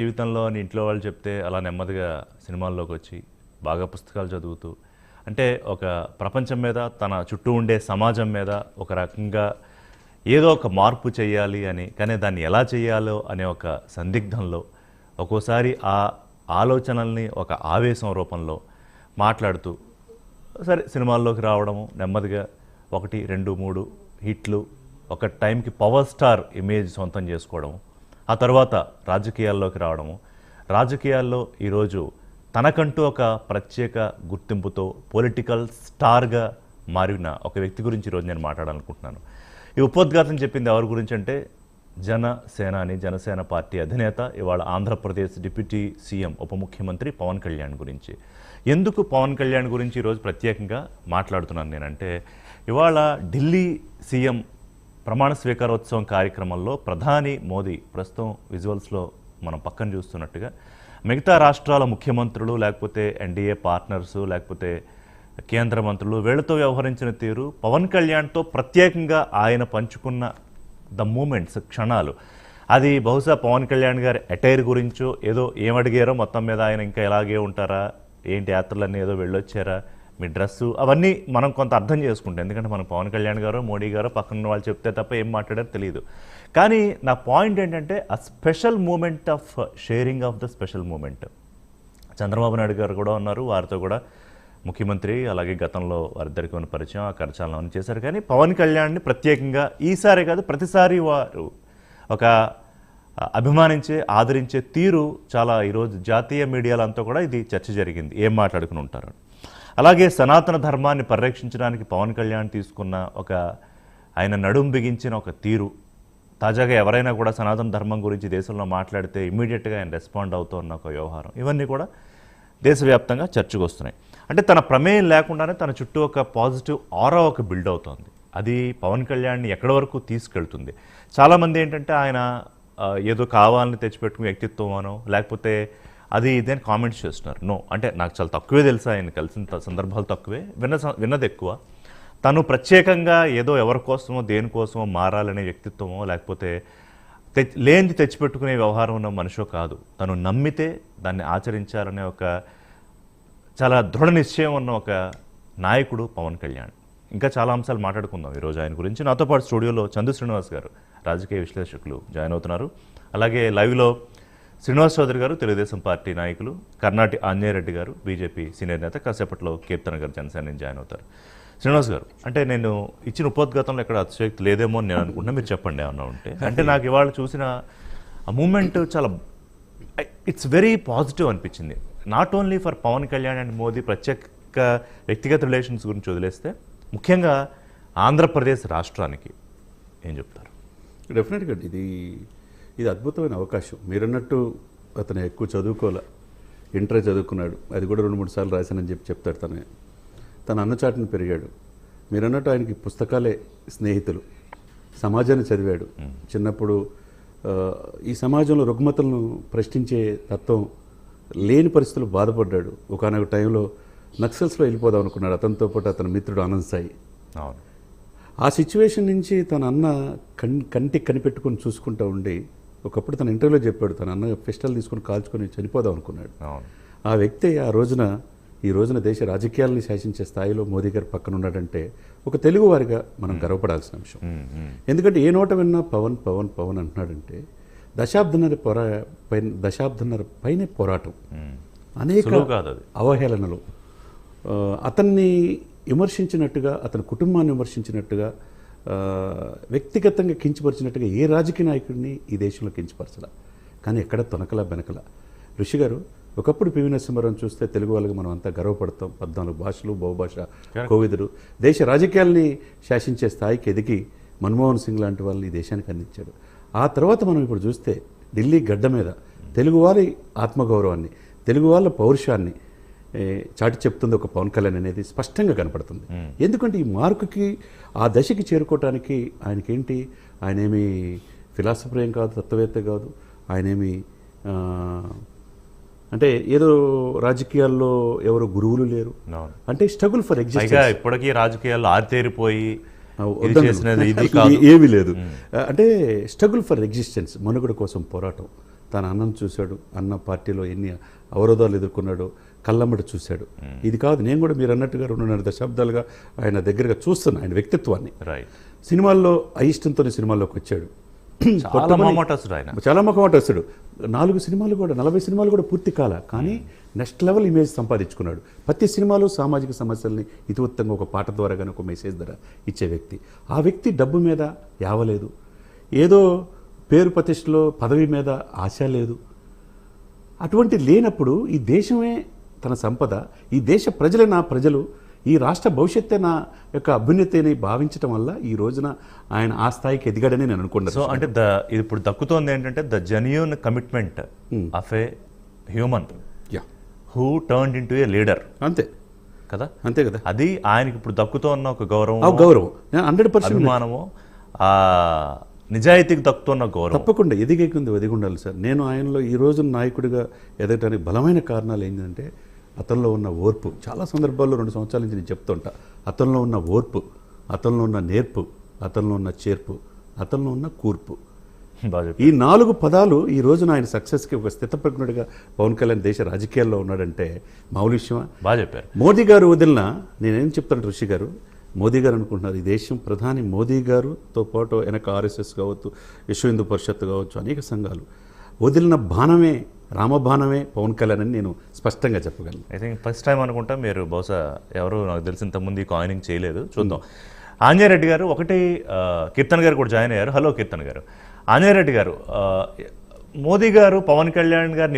జీవితంలో ఇంట్లో వాళ్ళు చెప్తే అలా నెమ్మదిగా సినిమాల్లోకి వచ్చి బాగా పుస్తకాలు చదువుతూ అంటే ఒక ప్రపంచం మీద తన చుట్టూ ఉండే సమాజం మీద ఒక రకంగా ఏదో ఒక మార్పు చేయాలి అని కానీ దాన్ని ఎలా చేయాలో అనే ఒక సందిగ్ధంలో ఒక్కోసారి ఆ ఆలోచనల్ని ఒక ఆవేశం రూపంలో మాట్లాడుతూ సరే సినిమాల్లోకి రావడము నెమ్మదిగా ఒకటి రెండు మూడు హిట్లు ఒక టైంకి పవర్ స్టార్ ఇమేజ్ సొంతం చేసుకోవడము ఆ తర్వాత రాజకీయాల్లోకి రావడము. రాజకీయాల్లో ఈరోజు తనకంటూ ఒక ప్రత్యేక గుర్తింపుతో పొలిటికల్ స్టార్గా మారిన ఒక వ్యక్తి గురించి ఈరోజు నేను మాట్లాడాలనుకుంటున్నాను. ఈ ఉపోద్ఘాతం చెప్పింది ఎవరి గురించి అంటే జనసేనాని జనసేన పార్టీ అధినేత ఇవాళ ఆంధ్రప్రదేశ్ డిప్యూటీ సీఎం ఉప ముఖ్యమంత్రి పవన్ కళ్యాణ్ గురించి. ఎందుకు పవన్ కళ్యాణ్ గురించి ఈరోజు ప్రత్యేకంగా మాట్లాడుతున్నాను నేనంటే ఇవాళ ఢిల్లీ సీఎం ప్రమాణ స్వీకారోత్సవం కార్యక్రమంలో ప్రధాని మోదీ ప్రస్తుతం విజువల్స్లో మనం పక్కన చూస్తున్నట్టుగా మిగతా రాష్ట్రాల ముఖ్యమంత్రులు లేకపోతే ఎన్డీఏ పార్ట్నర్స్ లేకపోతే కేంద్ర మంత్రులు వీళ్ళతో వ్యవహరించిన తీరు పవన్ కళ్యాణ్తో ప్రత్యేకంగా ఆయన పంచుకున్న ద మూమెంట్స్ క్షణాలు. అది బహుశా పవన్ కళ్యాణ్ గారి అటైర్ గురించో ఏదో ఏమడిగారో మొత్తం మీద ఆయన ఇంకా ఎలాగే ఉంటారా? ఏంటి యాత్రలన్నీ ఏదో వెళ్ళొచ్చారా? మీ డ్రెస్సు అవన్నీ మనం కొంత అర్థం చేసుకుంటాం. ఎందుకంటే మనం పవన్ కళ్యాణ్ గారు మోడీ గారు పక్కన ఉన్న వాళ్ళు చెప్తే తప్ప ఏం మాట్లాడారో తెలియదు. కానీ నా పాయింట్ ఏంటంటే ఆ special moment of sharing of the special moment. Chandrababu Naidu garu కూడా ఉన్నారు వారితో కూడా ముఖ్యమంత్రి అలాగే గతంలో వారిద్దరికి ఉన్న పరిచయం ఆ కరచాలనం చేశారు. కానీ పవన్ కళ్యాణ్ని ప్రత్యేకంగా ఈసారి కాదు ప్రతిసారి వారు ఒక అభిమానించే ఆదరించే తీరు చాలా ఈరోజు జాతీయ మీడియాలంతా కూడా ఇది చర్చ జరిగింది. ఏం మాట్లాడుకుని ఉంటారు అలాగే సనాతన ధర్మాన్ని పరిరక్షించడానికి పవన్ కళ్యాణ్ తీసుకున్న ఒక ఆయన నడుం బిగించిన ఒక తీరు. తాజాగా ఎవరైనా కూడా సనాతన ధర్మం గురించి దేశంలో మాట్లాడితే ఇమీడియట్గా ఆయన రెస్పాండ్ అవుతున్న ఒక వ్యవహారం. ఇవన్నీ కూడా దేశవ్యాప్తంగా చర్చకు వస్తున్నాయి. అంటే తన ప్రమేయం లేకుండానే తన చుట్టూ ఒక పాజిటివ్ ఆరా ఒక బిల్డ్ అవుతోంది. అది పవన్ కళ్యాణ్ని ఎక్కడి వరకు తీసుకెళ్తుంది? చాలామంది ఏంటంటే ఆయన ఏదో కావాలని తెచ్చిపెట్టుకునే వ్యక్తిత్వం అనో లేకపోతే అది ఇదని కామెంట్స్ చేస్తున్నారు? నో అంటే నాకు చాలా తక్కువే తెలుసు ఆయన కలిసిన సందర్భాలు తక్కువే. విన్న స- విన్నది ఎక్కువ. తను ప్రత్యేకంగా ఏదో ఎవరి కోసమో దేనికోసమో మారాలనే వ్యక్తిత్వమో లేకపోతే తెచ్ లేనిది తెచ్చిపెట్టుకునే వ్యవహారం ఉన్న మనిషో కాదు. తను నమ్మితే దాన్ని ఆచరించాలనే ఒక చాలా దృఢ నిశ్చయం ఉన్న ఒక నాయకుడు పవన్ కళ్యాణ్. ఇంకా చాలా అంశాలు మాట్లాడుకుందాం ఈరోజు ఆయన గురించి. నాతో పాటు స్టూడియోలో చందు శ్రీనివాస్ గారు రాజకీయ విశ్లేషకులు జాయిన్ అవుతున్నారు. అలాగే లైవ్లో శ్రీనివాస్ చౌదరి గారు తెలుగుదేశం పార్టీ నాయకులు కర్ణాటి ఆంజనేయరెడ్డి గారు బీజేపీ సీనియర్ నేత కాసేపట్లో కీర్తన గారు జనసేన నుంచి జాయిన్ అవుతారు. శ్రీనివాస్ గారు అంటే నేను ఇచ్చిన ఉపోద్ఘాతంలో ఎక్కడ అతిశక్తి లేదేమో అని నేను అనుకుంటున్నా మీరు చెప్పండి ఏమన్నా ఉంటే. అంటే నాకు ఇవాళ చూసిన ఆ మూమెంట్ చాలా ఇట్స్ వెరీ పాజిటివ్ అనిపించింది. Not only for Pawan Kalyan and Modi ప్రత్యేక వ్యక్తిగత రిలేషన్స్ గురించి వదిలేస్తే ముఖ్యంగా ఆంధ్రప్రదేశ్ రాష్ట్రానికి ఏం చెప్తారు? డెఫినెట్గా ఇది ఇది అద్భుతమైన అవకాశం. మీరన్నట్టు అతను ఎక్కువ చదువుకోలే. ఇంటర్ చదువుకున్నాడు. అది కూడా రెండు మూడు సార్లు రాశానని చెప్పి చెప్తాడు తనే. తన అన్నచాటుని పెరిగాడు. మీరన్నట్టు ఆయనకి పుస్తకాలే స్నేహితులు. సమాజాన్ని చదివాడు. చిన్నప్పుడు ఈ సమాజంలో రుగ్మతలను ప్రశ్నించే తత్వం లేని పరిస్థితులు బాధపడ్డాడు. ఒకనొక టైంలో నక్సల్స్లో వెళ్ళిపోదాం అనుకున్నాడు. అతనితో పాటు అతని మిత్రుడు ఆనంద్ సాయి. ఆ సిచ్యువేషన్ నుంచి తన అన్న కంటికి కనిపెట్టుకొని చూసుకుంటూ ఉండి ఒకప్పుడు తన ఇంటర్వ్యూలో చెప్పాడు తన అన్న పిస్టల్ తీసుకొని కాల్చుకొని చనిపోదాం అనుకున్నాడు. ఆ వ్యక్తి ఆ రోజున ఈ రోజున దేశ రాజకీయాలని శాసించే స్థాయిలో మోదీ గారు పక్కన ఉన్నాడంటే ఒక తెలుగు వారిగా మనం గర్వపడాల్సిన అంశం. ఎందుకంటే ఏ నోట విన్నా పవన్ పవన్ పవన్ అంటున్నాడంటే దశాబ్దన్నర పోరా పైన దశాబ్దన్నర పైనే పోరాటం. అనేక అవహేళనలు. అతన్ని విమర్శించినట్టుగా అతని కుటుంబాన్ని విమర్శించినట్టుగా వ్యక్తిగతంగా కించపరిచినట్టుగా ఏ రాజకీయ నాయకుడిని ఈ దేశంలో కించపరచల? కానీ ఎక్కడ తొనకల బెనకల? ఋషి గారు ఒకప్పుడు పివి నరసింహారావు చూస్తే తెలుగు వాళ్ళకి మనం అంతా గర్వపడతాం. పద్నాలుగు భాషలు బహుభాష కోవిదుడు. దేశ రాజకీయాల్ని శాసించే స్థాయికి ఎదిగి మన్మోహన్ సింగ్ లాంటి వాళ్ళని ఈ దేశానికి అందించాడు. ఆ తర్వాత మనం ఇప్పుడు చూస్తే ఢిల్లీ గడ్డ మీద తెలుగువారి ఆత్మగౌరవాన్ని తెలుగు వాళ్ళ పౌరుషాన్ని చాటి చెప్తుంది ఒక పవన్ కళ్యాణ్ అనేది స్పష్టంగా కనపడుతుంది. ఎందుకంటే ఈ మార్కుకి ఆ దశకి చేరుకోవటానికి ఆయనకేంటి? ఆయనేమి ఫిలాసఫర్ ఏం కాదు తత్వవేత్త కాదు. ఆయనేమి అంటే ఏదో రాజకీయాల్లో ఎవరు గురువులు లేరు. అంటే స్ట్రగుల్ ఫర్ ఎగ్జిస్టెన్స్. ఇప్పటికీ రాజకీయాల్లో ఆరితేరిపోయి ఏమీ లేదు. అంటే స్ట్రగుల్ ఫర్ ఎగ్జిస్టెన్స్ మనుగడ కోసం పోరాటం. తన అన్నం చూశాడు అన్న పార్టీలో ఎన్ని అవరోధాలు ఎదుర్కొన్నాడో కళ్ళమ్మడి చూశాడు. ఇది కాదు నేను కూడా మీరు అన్నట్టుగా రెండున్నర దశాబ్దాలుగా ఆయన దగ్గరగా చూస్తున్నా ఆయన వ్యక్తిత్వాన్ని. సినిమాల్లో అయిష్టంతోనే సినిమాల్లోకి వచ్చాడు. చాలా మామటస్తుడు ఆయన. చాలా నాలుగు సినిమాలు కూడా నలభై సినిమాలు కూడా పూర్తి కాల కానీ నెక్స్ట్ లెవెల్ ఇమేజ్ సంపాదించుకున్నాడు. ప్రతి సినిమాలో సామాజిక సమస్యల్ని ఇతివృత్తంగా ఒక పాట ద్వారా కానీ ఒక మెసేజ్ ద్వారా ఇచ్చే వ్యక్తి. ఆ వ్యక్తి డబ్బు మీద యావలేదు. ఏదో పేరు ప్రతిష్టలో పదవి మీద ఆశ లేదు. అటువంటి లేనప్పుడు ఈ దేశమే తన సంపద ఈ దేశ ప్రజలే నా ప్రజలు ఈ రాష్ట్ర భవిష్యత్తే నా యొక్క అభ్యున్నతిని భావించటం వల్ల ఈ రోజున ఆయన ఆ స్థాయికి ఎదిగాడని నేను అనుకున్నాను సో అంటే ద ఇప్పుడు దక్కుతోంది ఏంటంటే the genuine commitment of a human yeah who turn into a leader అంతే. కదా? అంతే కదా. అది ఆయనకి ఇప్పుడు దక్కుతోన్న ఒక గౌరవం. గౌరవం హండ్రెడ్ పర్సెంట్ అభిమానము ఆ నిజాయితీకి దక్కుతున్న గౌరవం. తప్పకుండా ఎదిగేకుంది ఎదిగి ఉండాలి సార్. నేను ఆయనలో ఈ రోజు నాయకుడిగా ఎదగడానికి బలమైన కారణాలు ఏంటంటే అతనిలో ఉన్న ఓర్పు చాలా సందర్భాల్లో రెండు సంవత్సరాల నుంచి నేను చెప్తుంటా. అతనిలో ఉన్న ఓర్పు అతనిలో ఉన్న నేర్పు అతనిలో ఉన్న చేర్పు అతనిలో ఉన్న కూర్పు. ఈ నాలుగు పదాలు ఈ రోజున ఆయన సక్సెస్కి ఒక స్థితప్రజ్ఞుడిగా పవన్ కళ్యాణ్ దేశ రాజకీయాల్లో ఉన్నాడంటే మామూలు విషయమా? బాగా చెప్పారు. మోదీ గారు వదిలిన నేనేం చెప్తాను ఋషి గారు మోదీ గారు అనుకుంటున్నారు ఈ దేశం ప్రధాని మోదీ గారుతో పాటు వెనక ఆర్ఎస్ఎస్ కావచ్చు విశ్వ హిందూ పరిషత్ కావచ్చు అనేక సంఘాలు. వదిలిన బాణమే రామబాణమే పవన్ కళ్యాణ్ అని నేను స్పష్టంగా చెప్పగలను. ఐ థింక్ ఫస్ట్ టైం అనుకుంటా మీరు బహుశా ఎవరు నాకు తెలిసి ఇంతకుముందు ఈ కాయినింగ్ చేయలేదు. చూద్దాం. ఆంజనేయరెడ్డి గారు ఒకటి కీర్తన్ గారు కూడా జాయిన్ అయ్యారు. హలో కీర్తన్ గారు. ఆంజనేయరెడ్డి గారు మోదీ గారు పవన్ కళ్యాణ్ గారిని